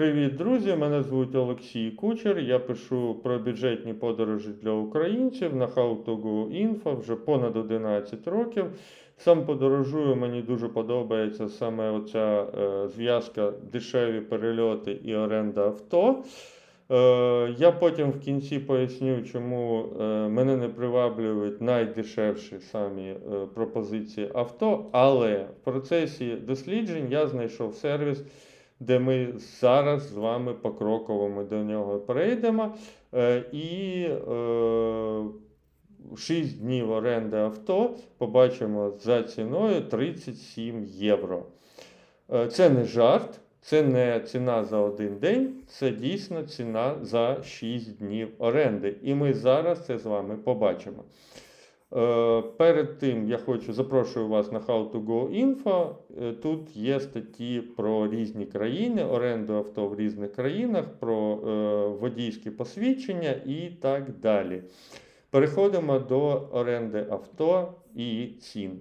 Привіт, друзі! Мене звуть Олексій Кучер. Я пишу про бюджетні подорожі для українців на How to Go вже понад 11 років. Сам подорожую, мені дуже подобається саме оця е, зв'язка дешеві перельоти і оренда авто. Е, я потім в кінці поясню, чому е, мене не приваблюють найдешевші самі е, пропозиції авто, але в процесі досліджень я знайшов сервіс де ми зараз з вами покроково до нього перейдемо. Е, І е, 6 днів оренди авто побачимо за ціною 37 євро. Е, Це не жарт, це не ціна за один день, це дійсно ціна за 6 днів оренди. І ми зараз це з вами побачимо. Е, Перед тим я хочу запрошую вас на How to Go Info. Е, Тут є статті про різні країни, оренду авто в різних країнах, про е, водійські посвідчення і так далі. Переходимо до оренди авто і цін.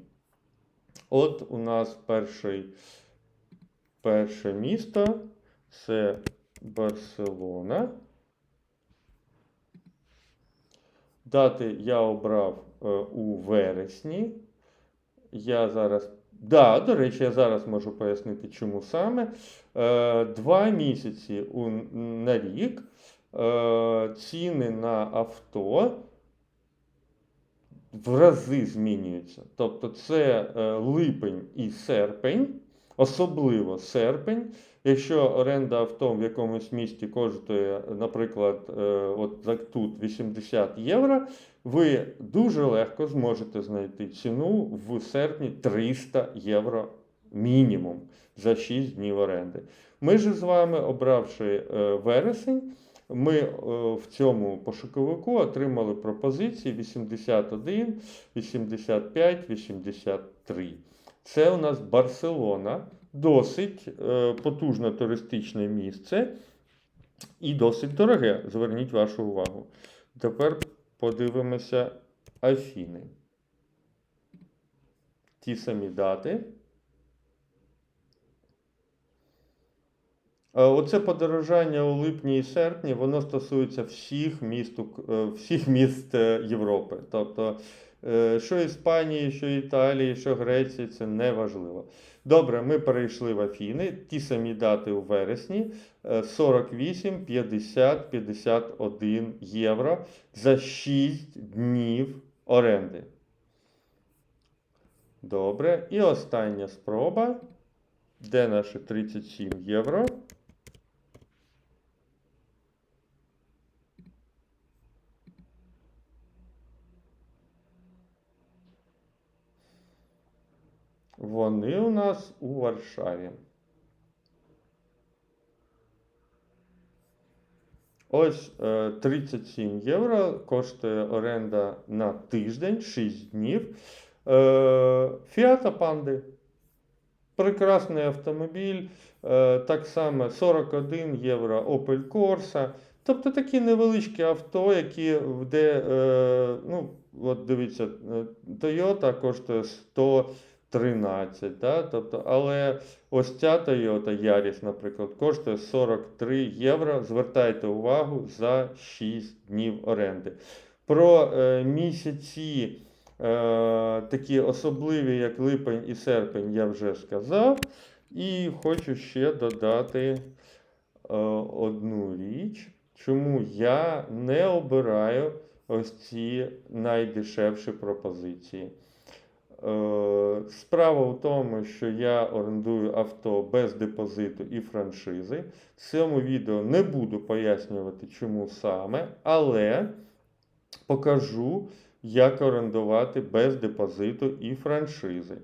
От у нас перший, перше місто це Барселона. Дати я обрав у вересні. Я зараз. Да, до речі, я зараз можу пояснити, чому саме. Е, Два місяці на рік е, ціни на авто в рази змінюються. Тобто це е, липень і серпень, особливо серпень. Якщо оренда авто в якомусь місті коштує, наприклад, е, от тут 80 євро, ви дуже легко зможете знайти ціну в серпні 300 євро мінімум за 6 днів оренди. Ми ж з вами, обравши е, вересень, ми е, в цьому пошуковику отримали пропозиції 81, 85, 83. Це у нас Барселона досить е, потужне туристичне місце і досить дороге. Зверніть вашу увагу. Тепер подивимося Афіни. Ті самі дати. Е, Оце подорожання у липні і серпні, воно стосується всіх міст, е, всіх міст е, Європи. Тобто, що Іспанії, що Італії, що Греції, це не важливо. Добре, ми перейшли в Афіни. Ті самі дати у вересні. е, 48, 50, 51 євро за 6 днів оренди. Добре. І остання спроба. Де наші 37 євро? Вони у нас у Варшаві. Ось е, 37 євро коштує оренда на тиждень, 6 днів. Е, Фіата Панди. Прекрасний автомобіль. Е, так само 41 євро Opel Corsa. Тобто такі невеличкі авто, які де, е, ну, от дивіться, е, Toyota коштує 113. Да? Тобто, але ось ця Toyota Yaris, наприклад, коштує 43 євро. Звертайте увагу за 6 днів оренди. Про е, місяці е, такі особливі, як липень і серпень, я вже сказав. І хочу ще додати е, одну річ, чому я не обираю ось ці найдешевші пропозиції. Е, Справа в тому, що я орендую авто без депозиту і франшизи. В цьому відео не буду пояснювати, чому саме, але покажу, як орендувати без депозиту і франшизи.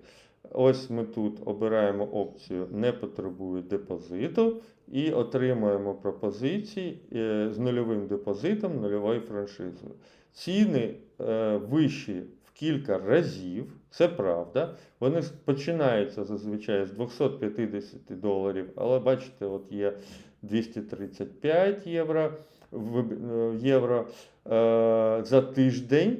Ось ми тут обираємо опцію не потребує депозиту і отримуємо пропозиції е, з нульовим депозитом, нульовою франшизою. Ціни е, вищі кілька разів, це правда. Вони починаються зазвичай з 250 доларів, але бачите, от є 235 євро, е, євро е, за тиждень.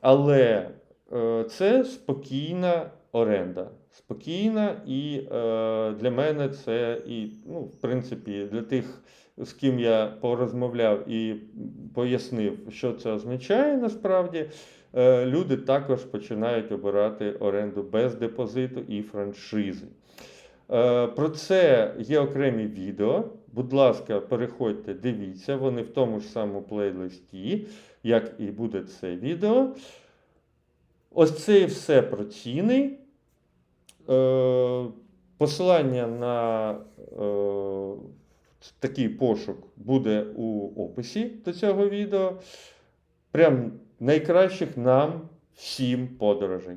Але е, це спокійна оренда. Спокійна, і е, для мене це і, ну, в принципі, для тих, з ким я порозмовляв і пояснив, що це означає насправді. е, Люди також починають обирати оренду без депозиту і франшизи. Е, Про це є окремі відео. Будь ласка, переходьте, дивіться, вони в тому ж самому плейлисті, як і буде це відео. Ось це і все про ціни. Е, Посилання на е, такий пошук буде у описі до цього відео. Прям найкращих нам всім подорожей.